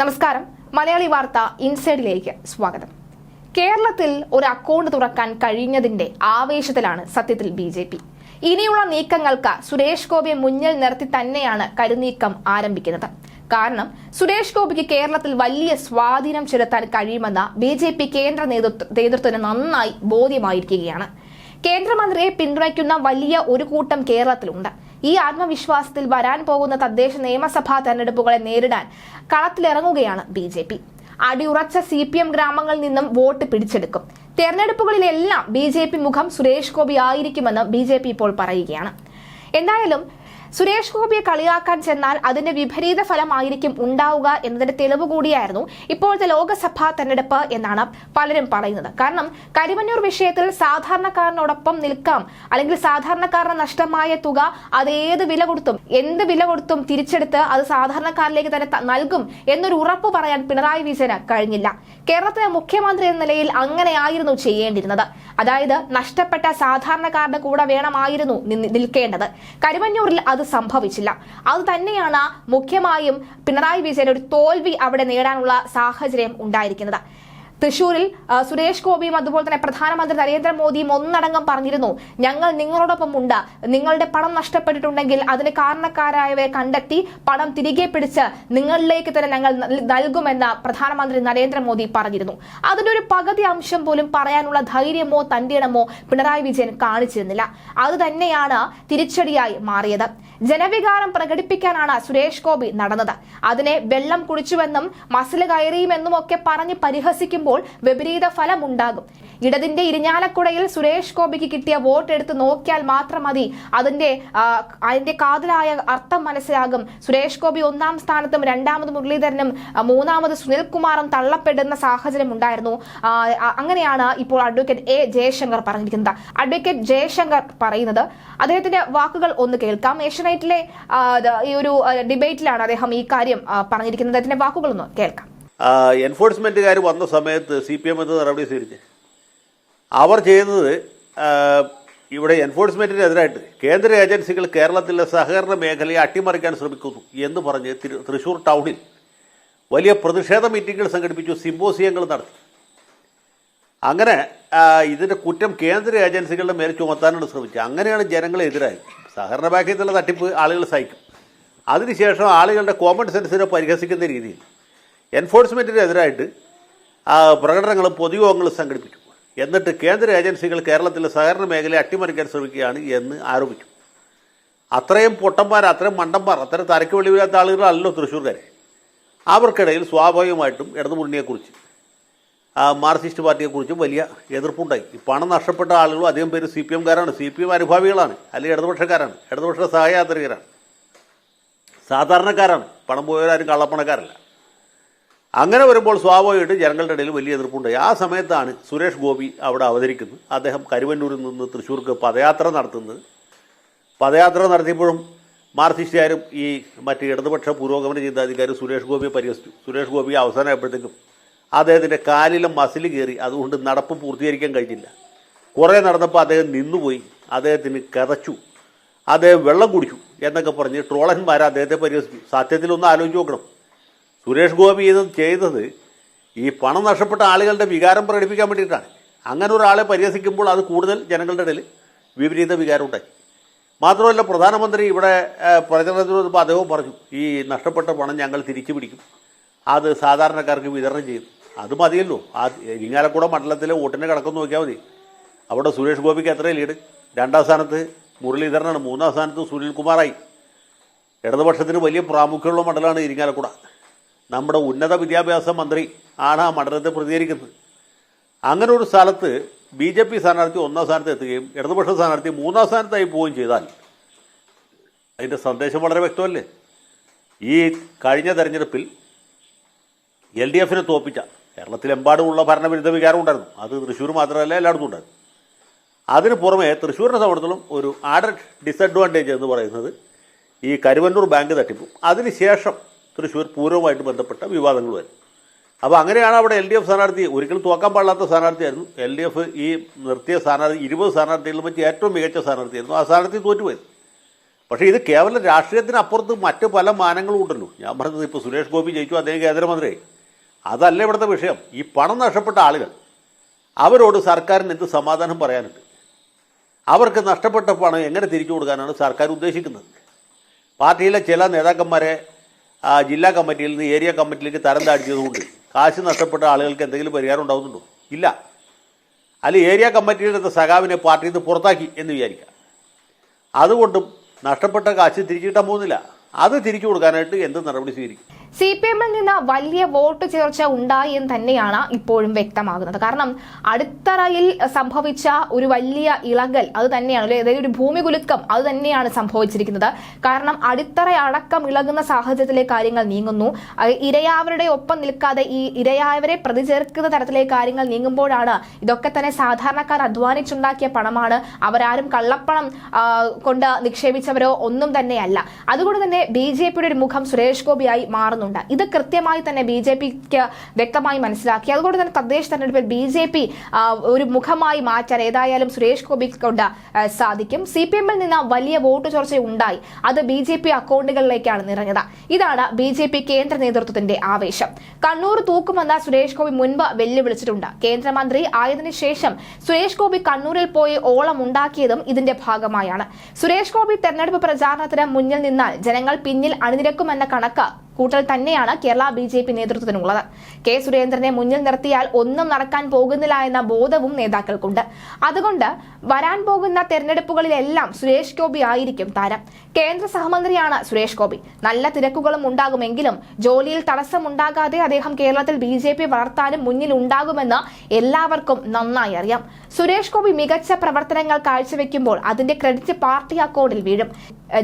നമസ്കാരം. മലയാളി വാർത്ത ഇൻസൈഡിലേക്ക് സ്വാഗതം. കേരളത്തിൽ ഒരു അക്കൗണ്ട് തുറക്കാൻ കഴിഞ്ഞതിന്റെ ആവേശത്തിലാണ് സത്യത്തിൽ ബി ജെ പി. ഇനിയുള്ള നീക്കങ്ങൾക്ക് സുരേഷ് ഗോപിയെ മുന്നിൽ നിർത്തി തന്നെയാണ് കരുനീക്കം ആരംഭിക്കുന്നത്. കാരണം സുരേഷ് ഗോപിക്ക് കേരളത്തിൽ വലിയ സ്വാധീനം ചെലുത്താൻ കഴിയുമെന്ന ബി ജെ പി കേന്ദ്ര നേതൃത്വ- നേതൃത്വത്തിന് നന്നായി ബോധ്യമായിരിക്കുകയാണ്. കേന്ദ്രമന്ത്രിയെ പിന്തുണയ്ക്കുന്ന വലിയ ഒരു കൂട്ടം കേരളത്തിലുണ്ട്. ഈ ആത്മവിശ്വാസത്തിൽ വരാൻ പോകുന്ന തദ്ദേശ നിയമസഭാ തെരഞ്ഞെടുപ്പുകളെ നേരിടാൻ കളത്തിലിറങ്ങുകയാണ് ബി ജെ പി. അടിയുറച്ച സി പി എം ഗ്രാമങ്ങളിൽ നിന്നും വോട്ട് പിടിച്ചെടുക്കും. തെരഞ്ഞെടുപ്പുകളിലെല്ലാം ബി ജെ പി മുഖം സുരേഷ് ഗോപി ആയിരിക്കുമെന്ന് ബി ജെ പി ഇപ്പോൾ പറയുകയാണ്. എന്തായാലും സുരേഷ് ഗോപിയെ കളിയാക്കാൻ ചെന്നാൽ അതിന്റെ വിപരീത ഫലമായിരിക്കും ഉണ്ടാവുക എന്നതിന്റെ തെളിവ് കൂടിയായിരുന്നു ഇപ്പോഴത്തെ ലോക്സഭാ തെരഞ്ഞെടുപ്പ് എന്നാണ് പലരും പറയുന്നത്. കാരണം കരിമന്നൂർ വിഷയത്തിൽ സാധാരണക്കാരനോടൊപ്പം നിൽക്കാം അല്ലെങ്കിൽ സാധാരണക്കാരന് നഷ്ടമായ തുക അത് ഏത് വില കൊടുത്തും എന്ത് വില കൊടുത്തും തിരിച്ചെടുത്ത് അത് സാധാരണക്കാരിലേക്ക് തന്നെ നൽകും എന്നൊരു ഉറപ്പ് പറയാൻ പിണറായി വിജയന് കഴിഞ്ഞില്ല. കേരളത്തിലെ മുഖ്യമന്ത്രി എന്ന നിലയിൽ അങ്ങനെയായിരുന്നു ചെയ്യേണ്ടിരുന്നത് അതായത് നഷ്ടപ്പെട്ട സാധാരണക്കാരുടെ കൂടെ വേണമായിരുന്നു നിൽക്കേണ്ടത്. കരിമന്നൂരിൽ സംഭവിച്ചില്ല. അത് തന്നെയാണ് മുഖ്യമായും പിണറായി വിജയൻ ഒരു തോൽവി അവിടെ നേടാനുള്ള സാഹചര്യം ഉണ്ടായിരിക്കുന്നത്. തൃശൂരിൽ സുരേഷ് ഗോപിയും അതുപോലെ തന്നെ പ്രധാനമന്ത്രി നരേന്ദ്രമോദിയും ഒന്നടങ്കം പറഞ്ഞിരുന്നു ഞങ്ങൾ നിങ്ങളോടൊപ്പം ഉണ്ട്. നിങ്ങളുടെ പണം നഷ്ടപ്പെട്ടിട്ടുണ്ടെങ്കിൽ അതിന് കാരണക്കാരായവരെ കണ്ടെത്തി പണം തിരികെ പിടിച്ച് നിങ്ങളിലേക്ക് തന്നെ ഞങ്ങൾ നൽ- നൽകുമെന്ന് പ്രധാനമന്ത്രി നരേന്ദ്രമോദി പറഞ്ഞിരുന്നു. അതിന്റെ ഒരു പകുതി അംശം പോലും പറയാനുള്ള ധൈര്യമോ തന്റെയിടമോ പിണറായി വിജയൻ കാണിച്ചിരുന്നില്ല. അത് തന്നെയാണ് തിരിച്ചടിയായി മാറിയത്. ജനവികാരം പ്രകടിപ്പിക്കാനാണ് സുരേഷ് ഗോപി നടന്നത്. അതിനെ വെള്ളം കുടിച്ചുവെന്നും മസിൽ കയറിയുമെന്നും ഒക്കെ പറഞ്ഞ് പരിഹസിക്കുമ്പോൾ വിപരീത ഫലമുണ്ടാകും. ഇടതിന്റെ ഇരിഞ്ഞാലക്കുടയിൽ സുരേഷ് ഗോപിക്ക് കിട്ടിയ വോട്ട് എടുത്ത് നോക്കിയാൽ മാത്രം മതി. അതിന്റെ അതിന്റെ കാതലായ അർത്ഥം മനസ്സിലാകും. സുരേഷ് ഗോപി ഒന്നാം സ്ഥാനത്തും രണ്ടാമത് മുരളീധരനും മൂന്നാമത് സുനിൽകുമാറും തള്ളപ്പെടുന്ന സാഹചര്യം ഉണ്ടായിരുന്നു. അങ്ങനെയാണ് ഇപ്പോൾ അഡ്വക്കേറ്റ് എ ജയശങ്കർ പറഞ്ഞിരിക്കുന്നത്. അഡ്വക്കേറ്റ് ജയശങ്കർ പറയുന്നത്. അദ്ദേഹത്തിന്റെ വാക്കുകൾ ഒന്ന് കേൾക്കാം. ഏഷ്യനൈറ്റിലെ ദ- ഈ ഒരു ഡിബേറ്റിലാണ് അദ്ദേഹം ഈ കാര്യം പറഞ്ഞിരിക്കുന്നത്. അദ്ദേഹത്തിന്റെ വാക്കുകൾ ഒന്ന് കേൾക്കാം എൻഫോഴ്സ്മെന്റുകാർ വന്ന സമയത്ത് സി പി എം എന്ത് നടപടി സ്വീകരിച്ച്. അവർ ചെയ്യുന്നത് ഇവിടെ എൻഫോഴ്സ്മെന്റിനെതിരായിട്ട്. കേന്ദ്ര ഏജൻസികൾ കേരളത്തിലെ സഹകരണ മേഖലയെ അട്ടിമറിക്കാൻ ശ്രമിക്കുന്നു എന്ന് പറഞ്ഞ് തൃശൂർ ടൗണിൽ വലിയ പ്രതിഷേധ മീറ്റിംഗുകൾ സംഘടിപ്പിച്ചു സിമ്പോസിയങ്ങൾ നടത്തി. അങ്ങനെ ഇതിന്റെ കുറ്റം കേന്ദ്ര ഏജൻസികളുടെ മേൽ ചുമത്താനാണ് ശ്രമിച്ചത്. അങ്ങനെയാണ് ജനങ്ങളെതിരായി സഹകരണ ബാങ്കിലുള്ള തട്ടിപ്പ് ആളുകൾ സഹിക്കും. അതിനുശേഷം ആളുകളുടെ കോമൺ സെൻസിനെ പരിഹസിക്കുന്ന രീതിയിൽ എൻഫോഴ്സ്മെന്റിനെതിരായിട്ട് പ്രകടനങ്ങളും പൊതുയോഗങ്ങളും സംഘടിപ്പിച്ചു എന്നിട്ട് കേന്ദ്ര ഏജൻസികൾ കേരളത്തിലെ സഹകരണ മേഖലയെ അട്ടിമറിക്കാൻ ശ്രമിക്കുകയാണ് എന്ന് ആരോപിച്ചു അത്രയും പൊട്ടന്മാർ അത്രയും മണ്ടന്മാർ അത്രയും തരക്ക് വെളിവില്ലാത്ത ആളുകളല്ലോ തൃശ്ശൂർക്കാരെ. അവർക്കിടയിൽ സ്വാഭാവികമായിട്ടും ഇടതുമുന്നണിയെക്കുറിച്ച് മാർക്സിസ്റ്റ് പാർട്ടിയെക്കുറിച്ചും വലിയ എതിർപ്പുണ്ടായി. ഈ പണം നഷ്ടപ്പെട്ട ആളുകളും അധികം പേര് സി പി എംകാരാണ്. സി പി എം അനുഭാവികളാണ്. അല്ലെങ്കിൽ ഇടതുപക്ഷക്കാരാണ്. ഇടതുപക്ഷ സഹയാത്രികരാണ് സാധാരണക്കാരാണ്. പണം പോയവരാരും കള്ളപ്പണക്കാരല്ല. അങ്ങനെ വരുമ്പോൾ സ്വാഭാവികമായിട്ട് ജനങ്ങളുടെ ഇടയിൽ വലിയ എതിർപ്പുണ്ടായി. ആ സമയത്താണ് സുരേഷ് ഗോപി അവിടെ അവതരിക്കുന്നത്. അദ്ദേഹം കരുവന്നൂരിൽ നിന്ന് തൃശ്ശൂർക്ക് പദയാത്ര നടത്തുന്നത്. പദയാത്ര നടത്തിയപ്പോഴും മാർക്സിസ്റ്റുകാരും ഈ മറ്റ് ഇടതുപക്ഷ പുരോഗമന ചിന്താധികാരി സുരേഷ് ഗോപിയെ പരിഹസിച്ചു. സുരേഷ് ഗോപി അവസാനമായപ്പോഴത്തേക്കും അദ്ദേഹത്തിന്റെ കാലിലും മസിൽ കയറി അതുകൊണ്ട് നടപ്പ് പൂർത്തീകരിക്കാൻ കഴിഞ്ഞില്ല. കുറേ നടന്നപ്പോൾ അദ്ദേഹം നിന്നുപോയി. അദ്ദേഹത്തിന് കതച്ചു അദ്ദേഹം വെള്ളം കുടിച്ചു എന്നൊക്കെ പറഞ്ഞ് ട്രോളന്മാർ അദ്ദേഹത്തെ പരിഹസിച്ചു. സത്യത്തിലൊന്ന് ആലോചിച്ച് നോക്കണം. സുരേഷ് ഗോപി ഇത് ചെയ്തത് ഈ പണം നഷ്ടപ്പെട്ട ആളുകളുടെ വികാരം പ്രകടിപ്പിക്കാൻ വേണ്ടിയിട്ടാണ്. അങ്ങനെ ഒരാളെ പരിഹസിക്കുമ്പോൾ അത് കൂടുതൽ ജനങ്ങളുടെ ഇടയിൽ വിപരീത വികാരം ഉണ്ടായി. മാത്രമല്ല പ്രധാനമന്ത്രി ഇവിടെ പ്രചരണത്തിനോട് പ്രചരണത്തിന് വന്നപ്പോൾ അദ്ദേഹം പറഞ്ഞു ഈ നഷ്ടപ്പെട്ട പണം ഞങ്ങൾ തിരിച്ചു പിടിക്കും അത് സാധാരണക്കാർക്ക് വിതരണം ചെയ്യും. അത് മതിയല്ലോ. ആ ഇരിങ്ങാലക്കുട മണ്ഡലത്തിലെ വോട്ടിന്റെ കണക്കൊന്ന് നോക്കിയാൽ മതി. അവിടെ സുരേഷ് ഗോപിക്ക് എത്ര ലീഡ്? രണ്ടാം സ്ഥാനത്ത് മുരളീധരനാണ്. മൂന്നാം സ്ഥാനത്ത് സുനിൽകുമാറായി ഇടതുപക്ഷത്തിന് വലിയ പ്രാമുഖ്യമുള്ള മണ്ഡലമാണ് ഇരിങ്ങാലക്കുട. നമ്മുടെ ഉന്നത വിദ്യാഭ്യാസ മന്ത്രി ആണ് ആ മണ്ഡലത്തെ പ്രതികരിക്കുന്നത് അങ്ങനെ ഒരു സ്ഥലത്ത് ബി ജെ പി സ്ഥാനാർത്ഥി ഒന്നാം സ്ഥാനത്ത് എത്തുകയും ഇടതുപക്ഷ സ്ഥാനാർത്ഥി മൂന്നാം സ്ഥാനത്തായി പോവുകയും ചെയ്താൽ അതിന്റെ സന്ദേശം വളരെ വ്യക്തമല്ലേ? ഈ കഴിഞ്ഞ തെരഞ്ഞെടുപ്പിൽ എൽ ഡി എഫിനെ തോപ്പിച്ച കേരളത്തിലെമ്പാടുമുള്ള ഭരണവിരുദ്ധ വികാരം ഉണ്ടായിരുന്നു. അത് തൃശ്ശൂർ മാത്രമല്ല എല്ലായിടത്തും ഉണ്ടായിരുന്നു. അതിന് പുറമെ തൃശ്ശൂരിനെ സംബന്ധിച്ചിടത്തോളം ഒരു ആഡഡ് ഡിസഡ്വാന്റേജ് എന്ന് പറയുന്നത് ഈ കരുവന്നൂർ ബാങ്ക് തട്ടിപ്പും. അതിനുശേഷം തൃശ്ശൂർ പൂർവമായിട്ട് ബന്ധപ്പെട്ട വിവാദങ്ങൾ വരും. അപ്പോൾ അങ്ങനെയാണ് അവിടെ എൽ ഡി എഫ് സ്ഥാനാർത്ഥി ഒരിക്കലും തോക്കാൻ പാടില്ലാത്ത സ്ഥാനാർത്ഥിയായിരുന്നു. എൽ ഡി എഫ് ഈ നിർത്തിയ സ്ഥാനാർത്ഥി ഇരുപത് സ്ഥാനാർത്ഥികളിൽ വെച്ച് ഏറ്റവും മികച്ച സ്ഥാനാർത്ഥിയായിരുന്നു. ആ സ്ഥാനാർത്ഥി തോറ്റുപോയത് പക്ഷേ ഇത് കേവലം രാഷ്ട്രീയത്തിനപ്പുറത്ത് മറ്റ് പല മാനങ്ങളും ഉണ്ടല്ലോ. ഞാൻ പറഞ്ഞത് ഇപ്പോൾ സുരേഷ് ഗോപി ജയിച്ചു അദ്ദേഹം കേന്ദ്രമന്ത്രി അതല്ല ഇവിടുത്തെ വിഷയം. ഈ പണം നഷ്ടപ്പെട്ട ആളുകൾ അവരോട് സർക്കാരിന് എന്ത് സമാധാനം പറയാനുണ്ട്? അവർക്ക് നഷ്ടപ്പെട്ട പണം എങ്ങനെ തിരിച്ചു കൊടുക്കാനാണ് സർക്കാർ ഉദ്ദേശിക്കുന്നത്? പാർട്ടിയിലെ ചില നേതാക്കന്മാരെ ജില്ലാ കമ്മിറ്റിയിൽ നിന്ന് ഏരിയ കമ്മിറ്റിയിലേക്ക് തരം താഴ്ത്തിയതുകൊണ്ട് കാശ് നഷ്ടപ്പെട്ട ആളുകൾക്ക് എന്തെങ്കിലും പരിഹാരം ഉണ്ടാകുന്നുണ്ടോ ഇല്ല. അല്ല ഏരിയ കമ്മിറ്റിയുടെ സഖാവിനെ പാർട്ടിയിൽ നിന്ന് പുറത്താക്കി എന്ന് വിചാരിക്കാം അതുകൊണ്ടും നഷ്ടപ്പെട്ട കാശ് തിരിച്ചു കിട്ടാൻ പോകുന്നില്ല. അത് തിരിച്ചു കൊടുക്കാനായിട്ട് എന്ത് നടപടി സ്വീകരിക്കും? സി പി എമ്മിൽ നിന്ന് വലിയ വോട്ട് ചേർച്ച ഉണ്ടായി എന്ന് തന്നെയാണ് ഇപ്പോഴും വ്യക്തമാകുന്നത്. കാരണം അടിത്തറയിൽ സംഭവിച്ച ഒരു വലിയ ഇളകൽ അത് തന്നെയാണ് അതായത് ഒരു ഭൂമി കുലുക്കം അത് തന്നെയാണ് സംഭവിച്ചിരിക്കുന്നത്. കാരണം അടിത്തറ അടക്കം ഇളകുന്ന സാഹചര്യത്തിലെ കാര്യങ്ങൾ നീങ്ങുന്നു. ഇരയാവരുടെ ഒപ്പം നിൽക്കാതെ ഈ ഇരയായവരെ പ്രതിചേർക്കുന്ന തരത്തിലെ കാര്യങ്ങൾ നീങ്ങുമ്പോഴാണ് ഇതൊക്കെ തന്നെ സാധാരണക്കാർ അധ്വാനിച്ചുണ്ടാക്കിയ പണമാണ്. അവരാരും കള്ളപ്പണം കൊണ്ട് നിക്ഷേപിച്ചവരോ ഒന്നും തന്നെയല്ല. അതുകൊണ്ട് തന്നെ ബി ജെ പിയുടെ ഒരു മുഖം സുരേഷ് ഗോപിയായി മാറുന്നുണ്ട് ഇത് കൃത്യമായി തന്നെ ബി ജെ പിക്ക് വ്യക്തമായി മനസ്സിലാക്കി. അതുകൊണ്ട് തന്നെ തദ്ദേശ തെരഞ്ഞെടുപ്പിൽ ബി ജെ പി ഒരു മുഖമായി മാറ്റാൻ ഏതായാലും സുരേഷ് ഗോപി കൊണ്ട് സാധിക്കും. സി പി എമ്മിൽ നിന്ന് വലിയ വോട്ട് ചോർച്ച ഉണ്ടായി അത് ബി ജെ പി അക്കൗണ്ടുകളിലേക്കാണ് നിറഞ്ഞത്. ഇതാണ് ബി ജെ പി കേന്ദ്ര നേതൃത്വത്തിന്റെ ആവേശം. കണ്ണൂർ തൂക്കുമെന്ന സുരേഷ് ഗോപി മുൻപ് വെല്ലുവിളിച്ചിട്ടുണ്ട്. കേന്ദ്രമന്ത്രി ആയതിനു ശേഷം സുരേഷ് ഗോപി കണ്ണൂരിൽ പോയി ഓളം ഉണ്ടാക്കിയതും ഇതിന്റെ ഭാഗമായാണ്. സുരേഷ് ഗോപി തെരഞ്ഞെടുപ്പ് പ്രചാരണത്തിന് മുന്നിൽ നിന്നാൽ ജനങ്ങൾ പിന്നിൽ അണിനിരക്കുമെന്ന കണക്ക് കൂട്ടൽ തന്നെയാണ് കേരള ബി ജെ പി നേതൃത്വത്തിനുള്ളത്. കെ സുരേന്ദ്രനെ മുന്നിൽ നിർത്തിയാൽ ഒന്നും നടക്കാൻ പോകുന്നില്ല എന്ന ബോധവും നേതാക്കൾക്കുണ്ട്. അതുകൊണ്ട് വരാൻ പോകുന്ന തെരഞ്ഞെടുപ്പുകളിലെല്ലാം സുരേഷ് ഗോപി ആയിരിക്കും താരം. കേന്ദ്ര സഹമന്ത്രിയാണ് സുരേഷ് ഗോപി. നല്ല തിരക്കുകളും ഉണ്ടാകുമെങ്കിലും ജോലിയിൽ തടസ്സമുണ്ടാകാതെ അദ്ദേഹം കേരളത്തിൽ ബി ജെ പി വളർത്താനും മുന്നിലുണ്ടാകുമെന്ന് എല്ലാവർക്കും നന്നായി അറിയാം. സുരേഷ് ഗോപി മികച്ച പ്രവർത്തനങ്ങൾ കാഴ്ചവെക്കുമ്പോൾ അതിന്റെ ക്രെഡിറ്റ് പാർട്ടി അക്കൗണ്ടിൽ വീഴും.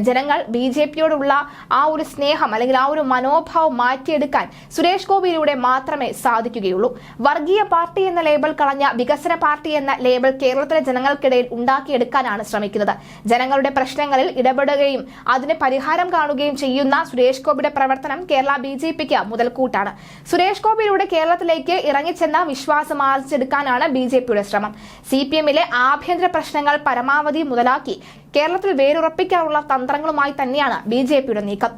ജനങ്ങൾ ബി ജെ പിയോടുള്ള ആ ഒരു സ്നേഹം അല്ലെങ്കിൽ ആ ഒരു മനോഭാവം മാറ്റിയെടുക്കാൻ സുരേഷ് ഗോപിയിലൂടെ മാത്രമേ സാധിക്കുകയുള്ളൂ. വർഗീയ പാർട്ടി എന്ന ലേബൽ കളഞ്ഞ വികസന പാർട്ടി എന്ന ലേബൽ കേരളത്തിലെ ജനങ്ങൾക്കിടയിൽ ഉണ്ടാക്കിയെടുക്കാനാണ് ശ്രമിക്കുന്നത്. ജനങ്ങളുടെ പ്രശ്നങ്ങളിൽ ഇടപെടുകയും അതിന് പരിഹാരം കാണുകയും ചെയ്യുന്ന സുരേഷ് ഗോപിയുടെ പ്രവർത്തനം കേരള ബി ജെ പിക്ക് മുതൽക്കൂട്ടാണ്. സുരേഷ് ഗോപിയിലൂടെ കേരളത്തിലേക്ക് ഇറങ്ങിച്ചെന്ന വിശ്വാസം ആർജിച്ചെടുക്കാനാണ് ബി ജെ പിയുടെ ശ്രമം. സി പി എമ്മിലെ ആഭ്യന്തര പ്രശ്നങ്ങൾ പരമാവധി മുതലാക്കി കേരളത്തിൽ വേരുറപ്പിക്കാനുള്ള തന്ത്രങ്ങളുമായി തന്നെയാണ് ബി ജെ പിയുടെ നീക്കം.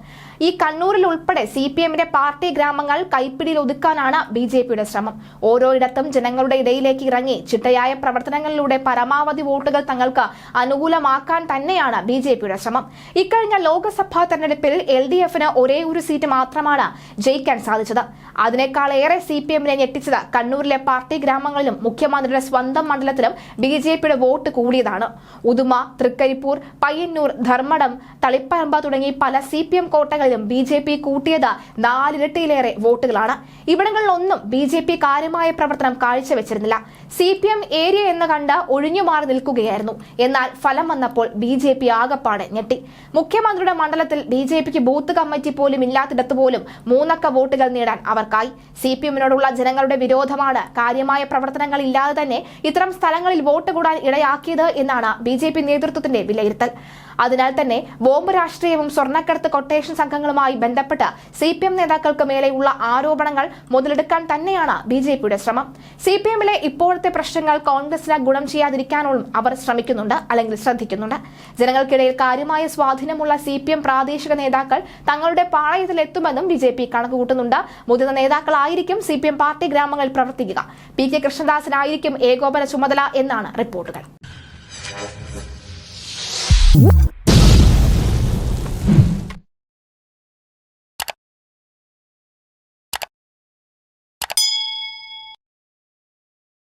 ഈ കണ്ണൂരിൽ ഉൾപ്പെടെ സി പി എമ്മിന്റെ പാർട്ടി ഗ്രാമങ്ങൾ കൈപ്പിടിയിൽ ഒതുക്കാനാണ് ബി ജെ പിയുടെ ശ്രമം. ഓരോയിടത്തും ജനങ്ങളുടെ ഇടയിലേക്ക് ഇറങ്ങി ചിട്ടയായ പ്രവർത്തനങ്ങളിലൂടെ പരമാവധി വോട്ടുകൾ തങ്ങൾക്ക് അനുകൂലമാക്കാൻ തന്നെയാണ് ബി ജെ പിയുടെ ശ്രമം. ഇക്കഴിഞ്ഞ ലോക്സഭാ തെരഞ്ഞെടുപ്പിൽ എൽ ഡി എഫിന് ഒരേ ഒരു സീറ്റ് മാത്രമാണ് ജയിക്കാൻ സാധിച്ചത്. അതിനേക്കാളേറെ സി പി എമ്മിനെ ഞെട്ടിച്ചത് കണ്ണൂരിലെ പാർട്ടി ഗ്രാമങ്ങളിലും മുഖ്യമന്ത്രിയുടെ സ്വന്തം മണ്ഡലത്തിലും ബി ജെ പിയുടെ വോട്ട് കൂടിയതാണ്. ഉദുമ തൃക്കരിപ്പൂർ പയ്യന്നൂർ ധർമ്മടം തളിപ്പറമ്പ തുടങ്ങി പല സി പി എം കോട്ടകളിലും ബി ജെ പി കൂട്ടിയത് നാലിരട്ടിയിലേറെ വോട്ടുകളാണ്. ഇവിടങ്ങളിലൊന്നും ബി ജെ പി കാര്യമായ പ്രവർത്തനം കാഴ്ചവെച്ചിരുന്നില്ല. സി പി എം ഏരിയ എന്ന് കണ്ട് ഒഴിഞ്ഞുമാറി നിൽക്കുകയായിരുന്നു. എന്നാൽ ഫലം വന്നപ്പോൾ ബി ജെ പി ആകപ്പാടെ ഞെട്ടി. മുഖ്യമന്ത്രിയുടെ മണ്ഡലത്തിൽ ബി ജെ പിക്ക് ബൂത്ത് കമ്മിറ്റി പോലും ഇല്ലാത്തിടത്ത് പോലും മൂന്നക്ക വോട്ടുകൾ നേടാൻ അവർക്കായി. സി പി എമ്മിനോടുള്ള ജനങ്ങളുടെ വിരോധമാണ് കാര്യമായ പ്രവർത്തനങ്ങൾ ഇല്ലാതെ തന്നെ ഇത്തരം സ്ഥലങ്ങളിൽ വോട്ട് കൂടാൻ ഇടയാക്കിയത് എന്നാണ് ബി നേതൃത്വത്തിന്റെ വിലയിരുത്തൽ. അതിനാൽ തന്നെ ബോംബ് രാഷ്ട്രീയവും സ്വർണക്കടത്ത് കൊട്ടേഷൻ സംഘങ്ങളുമായി ബന്ധപ്പെട്ട് സി പി എം നേതാക്കൾക്ക് മേലെയുള്ള ആരോപണങ്ങൾ മുതലെടുക്കാൻ തന്നെയാണ് ബി ജെ പിയുടെ ശ്രമം. സി പി എമ്മിലെ ഇപ്പോഴത്തെ പ്രശ്നങ്ങൾ കോൺഗ്രസിന് ഗുണം ചെയ്യാതിരിക്കാനും അവർ ശ്രമിക്കുന്നുണ്ട് അല്ലെങ്കിൽ ശ്രദ്ധിക്കുന്നുണ്ട്. ജനങ്ങൾക്കിടയിൽ കാര്യമായ സ്വാധീനമുള്ള സി പി എം പ്രാദേശിക നേതാക്കൾ തങ്ങളുടെ പാളയത്തിലെത്തുമെന്നും ബി ജെ പി കണക്കുകൂട്ടുന്നുണ്ട്. മുതിർന്ന നേതാക്കളായിരിക്കും സി പി എം പാർട്ടി ഗ്രാമങ്ങളിൽ പ്രവർത്തിക്കുക. പി കെ കൃഷ്ണദാസിനായിരിക്കും ഏകോപന ചുമതല എന്നാണ് റിപ്പോർട്ടുകൾ.